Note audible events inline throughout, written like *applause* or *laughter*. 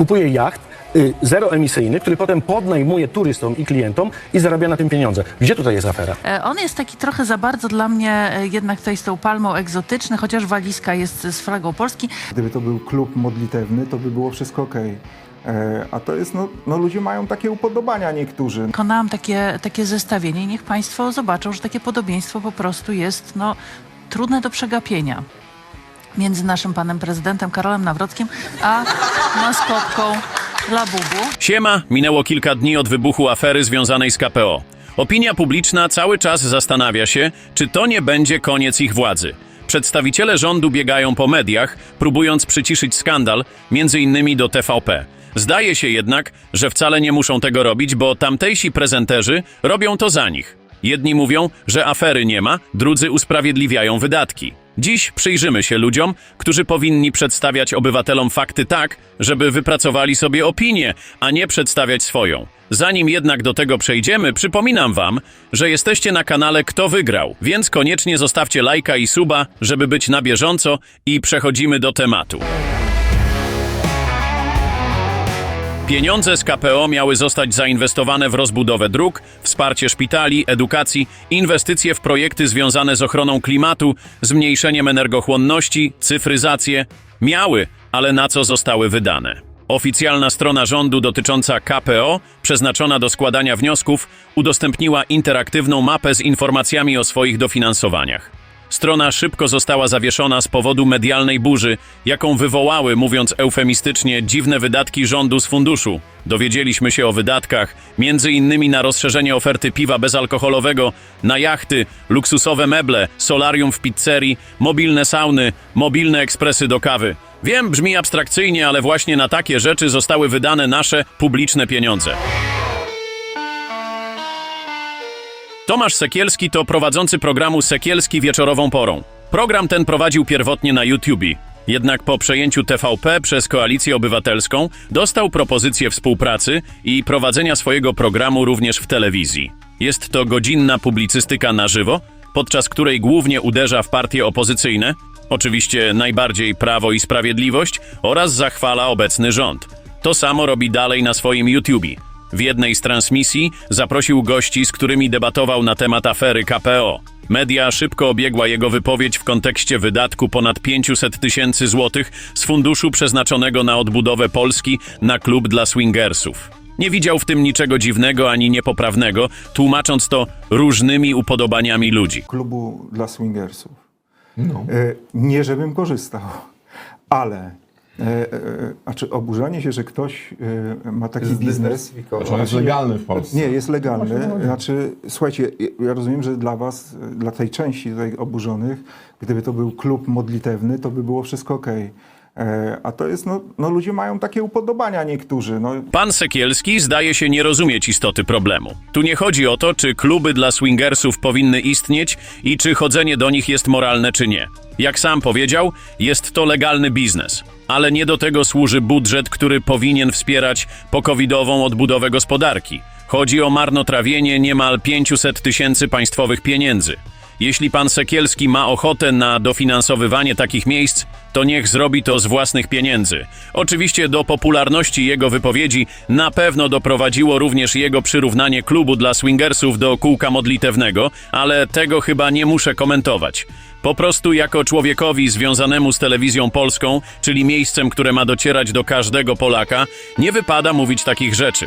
kupuje jacht y, zeroemisyjny, który potem podnajmuje turystom i klientom i zarabia na tym pieniądze. Gdzie tutaj jest afera? E, On jest taki trochę za bardzo dla mnie e, jednak tutaj z tą palmą egzotyczny, chociaż walizka jest z flagą Polski. Gdyby to był klub modlitewny, to by było wszystko ok. A to jest, no, no ludzie mają takie upodobania niektórzy. Wykonałam takie, takie zestawienie i niech Państwo zobaczą, że takie podobieństwo po prostu jest no, trudne do przegapienia między naszym panem prezydentem Karolem Nawrockim a maskotką Labubu. Siema, minęło kilka dni od wybuchu afery związanej z KPO. Opinia publiczna cały czas zastanawia się, czy to nie będzie koniec ich władzy. Przedstawiciele rządu biegają po mediach, próbując przyciszyć skandal, między innymi do TVP. Zdaje się jednak, że wcale nie muszą tego robić, bo tamtejsi prezenterzy robią to za nich. Jedni mówią, że afery nie ma, drudzy usprawiedliwiają wydatki. Dziś przyjrzymy się ludziom, którzy powinni przedstawiać obywatelom fakty tak, żeby wypracowali sobie opinię, a nie przedstawiać swoją. Zanim jednak do tego przejdziemy, przypominam wam, że jesteście na kanale Kto Wygrał, więc koniecznie zostawcie lajka i suba, żeby być na bieżąco i przechodzimy do tematu. Pieniądze z KPO miały zostać zainwestowane w rozbudowę dróg, wsparcie szpitali, edukacji, inwestycje w projekty związane z ochroną klimatu, zmniejszeniem energochłonności, cyfryzację. Miały, ale na co zostały wydane? Oficjalna strona rządu dotycząca KPO, przeznaczona do składania wniosków, udostępniła interaktywną mapę z informacjami o swoich dofinansowaniach. Strona szybko została zawieszona z powodu medialnej burzy, jaką wywołały, mówiąc eufemistycznie, dziwne wydatki rządu z funduszu. Dowiedzieliśmy się o wydatkach, między innymi na rozszerzenie oferty piwa bezalkoholowego, na jachty, luksusowe meble, solarium w pizzerii, mobilne sauny, mobilne ekspresy do kawy. Wiem, brzmi abstrakcyjnie, ale właśnie na takie rzeczy zostały wydane nasze publiczne pieniądze. Tomasz Sekielski to prowadzący programu Sekielski wieczorową porą. Program ten prowadził pierwotnie na YouTube. Jednak po przejęciu TVP przez Koalicję Obywatelską dostał propozycję współpracy i prowadzenia swojego programu również w telewizji. Jest to godzinna publicystyka na żywo, podczas której głównie uderza w partie opozycyjne, oczywiście najbardziej Prawo i Sprawiedliwość oraz zachwala obecny rząd. To samo robi dalej na swoim YouTube. W jednej z transmisji zaprosił gości, z którymi debatował na temat afery KPO. Media szybko obiegła jego wypowiedź w kontekście wydatku ponad 500 tysięcy złotych z funduszu przeznaczonego na odbudowę Polski na klub dla swingersów. Nie widział w tym niczego dziwnego ani niepoprawnego, tłumacząc to różnymi upodobaniami ludzi. Klubu dla swingersów. E, Nie, żebym korzystał, ale e, e, a czy oburzanie się, że ktoś e, ma taki biznes. Znaczy on jest legalny w Polsce. Nie, jest legalny. Znaczy, słuchajcie, ja rozumiem, że dla was, dla tej części tutaj oburzonych, gdyby to był klub modlitewny, to by było wszystko ok. A to jest, no, no ludzie mają takie upodobania niektórzy. No, Pan Sekielski zdaje się nie rozumieć istoty problemu. Tu nie chodzi o to, czy kluby dla swingersów powinny istnieć i czy chodzenie do nich jest moralne czy nie. Jak sam powiedział, jest to legalny biznes. Ale nie do tego służy budżet, który powinien wspierać pokowidową odbudowę gospodarki. Chodzi o marnotrawienie niemal 500 tysięcy państwowych pieniędzy. Jeśli pan Sekielski ma ochotę na dofinansowywanie takich miejsc, to niech zrobi to z własnych pieniędzy. Oczywiście do popularności jego wypowiedzi na pewno doprowadziło również jego przyrównanie klubu dla swingersów do kółka modlitewnego, ale tego chyba nie muszę komentować. Po prostu jako człowiekowi związanemu z telewizją polską, czyli miejscem, które ma docierać do każdego Polaka, nie wypada mówić takich rzeczy.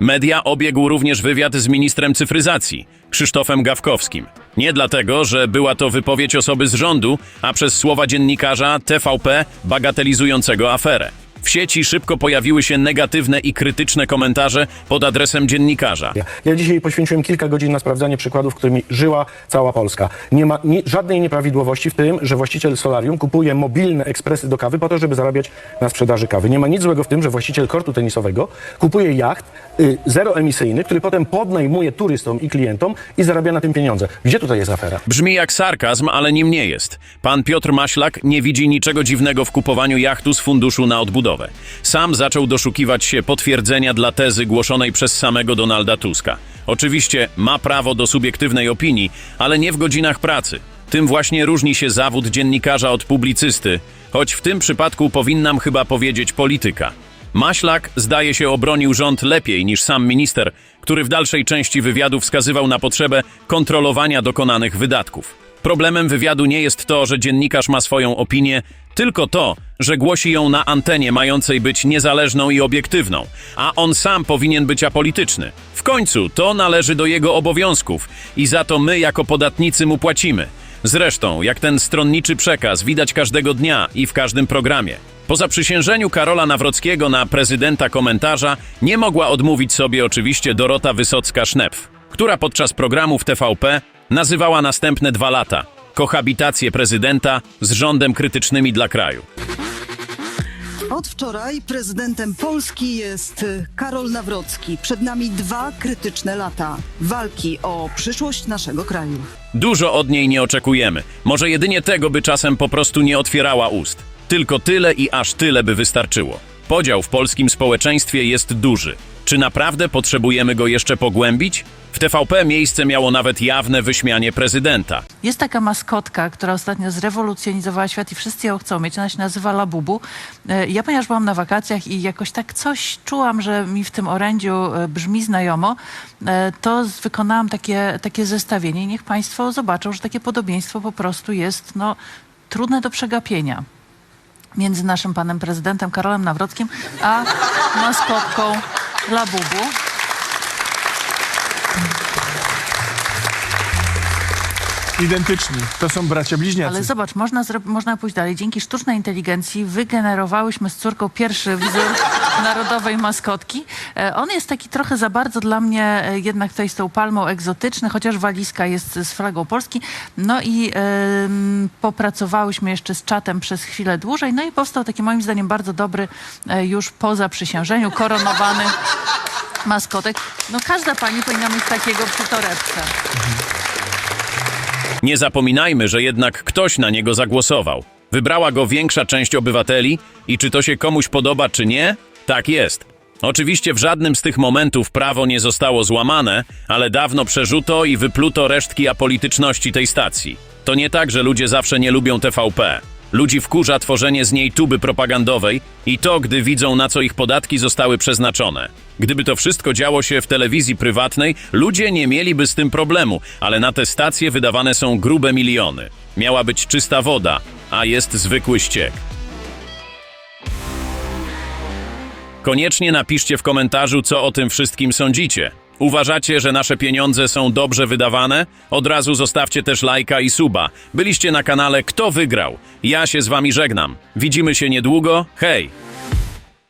Media obiegł również wywiad z ministrem cyfryzacji, Krzysztofem Gawkowskim. Nie dlatego, że była to wypowiedź osoby z rządu, a przez słowa dziennikarza TVP bagatelizującego aferę. W sieci szybko pojawiły się negatywne i krytyczne komentarze pod adresem dziennikarza. Ja, dzisiaj poświęciłem kilka godzin na sprawdzanie przykładów, którymi żyła cała Polska. Nie ma ni- żadnej nieprawidłowości w tym, że właściciel solarium kupuje mobilne ekspresy do kawy po to, żeby zarabiać na sprzedaży kawy. Nie ma nic złego w tym, że właściciel kortu tenisowego kupuje jacht y, zeroemisyjny, który potem podnajmuje turystom i klientom i zarabia na tym pieniądze. Gdzie tutaj jest afera? Brzmi jak sarkazm, ale nim nie jest. Pan Piotr Maślak nie widzi niczego dziwnego w kupowaniu jachtu z funduszu na odbudowę. Sam zaczął doszukiwać się potwierdzenia dla tezy głoszonej przez samego Donalda Tuska. Oczywiście ma prawo do subiektywnej opinii, ale nie w godzinach pracy. Tym właśnie różni się zawód dziennikarza od publicysty. choć w tym przypadku powinnam chyba powiedzieć polityka. Maślak zdaje się obronił rząd lepiej niż sam minister, który w dalszej części wywiadu wskazywał na potrzebę kontrolowania dokonanych wydatków. Problemem wywiadu nie jest to, że dziennikarz ma swoją opinię, tylko to, że głosi ją na antenie mającej być niezależną i obiektywną, a on sam powinien być apolityczny. W końcu to należy do jego obowiązków i za to my jako podatnicy mu płacimy. Zresztą, jak ten stronniczy przekaz widać każdego dnia i w każdym programie. Po zaprzysiężeniu Karola Nawrockiego na prezydenta komentarza nie mogła odmówić sobie oczywiście Dorota Wysocka-Sznepf, która podczas programu w TVP nazywała następne dwa lata kohabitację prezydenta z rządem krytycznymi dla kraju. Od wczoraj prezydentem Polski jest y, Karol Nawrocki. Przed nami dwa krytyczne lata walki o przyszłość naszego kraju. Dużo od niej nie oczekujemy. Może jedynie tego, by czasem po prostu nie otwierała ust. Tylko tyle i aż tyle by wystarczyło. Podział w polskim społeczeństwie jest duży. Czy naprawdę potrzebujemy go jeszcze pogłębić? W TVP miejsce miało nawet jawne wyśmianie prezydenta. Jest taka maskotka, która ostatnio zrewolucjonizowała świat i wszyscy ją chcą mieć. Ona się nazywa Labubu. E, Ja ponieważ byłam na wakacjach i jakoś tak coś czułam, że mi w tym orędziu e, brzmi znajomo, e, to wykonałam takie, takie zestawienie niech Państwo zobaczą, że takie podobieństwo po prostu jest no, trudne do przegapienia między naszym panem prezydentem Karolem Nawrockim a maskotką Labubu. Identyczni. To są bracia bliźniacy. Ale zobacz, można, można pójść dalej. Dzięki sztucznej inteligencji wygenerowałyśmy z córką pierwszy wzór *laughs* narodowej maskotki. E, on jest taki trochę za bardzo dla mnie e, jednak tutaj z tą palmą egzotyczny, chociaż walizka jest z flagą Polski. No i popracowałyśmy jeszcze z czatem przez chwilę dłużej. No i powstał taki moim zdaniem bardzo dobry e, już po zaprzysiężeniu koronowany *laughs* maskotek. No każda pani powinna mieć takiego przy torebce. Nie zapominajmy, że jednak ktoś na niego zagłosował. Wybrała go większa część obywateli i czy to się komuś podoba, czy nie? Tak jest. Oczywiście w żadnym z tych momentów prawo nie zostało złamane, ale dawno przerzuto i wypluto resztki apolityczności tej stacji. To nie tak, że ludzie zawsze nie lubią TVP. Ludzi wkurza tworzenie z niej tuby propagandowej i to, gdy widzą, na co ich podatki zostały przeznaczone. Gdyby to wszystko działo się w telewizji prywatnej, ludzie nie mieliby z tym problemu, ale na te stacje wydawane są grube miliony. Miała być czysta woda, a jest zwykły ściek. Koniecznie napiszcie w komentarzu, co o tym wszystkim sądzicie. Uważacie, że nasze pieniądze są dobrze wydawane? Od razu zostawcie też lajka i suba. Byliście na kanale Kto Wygrał? Ja się z wami żegnam. Widzimy się niedługo. Hej!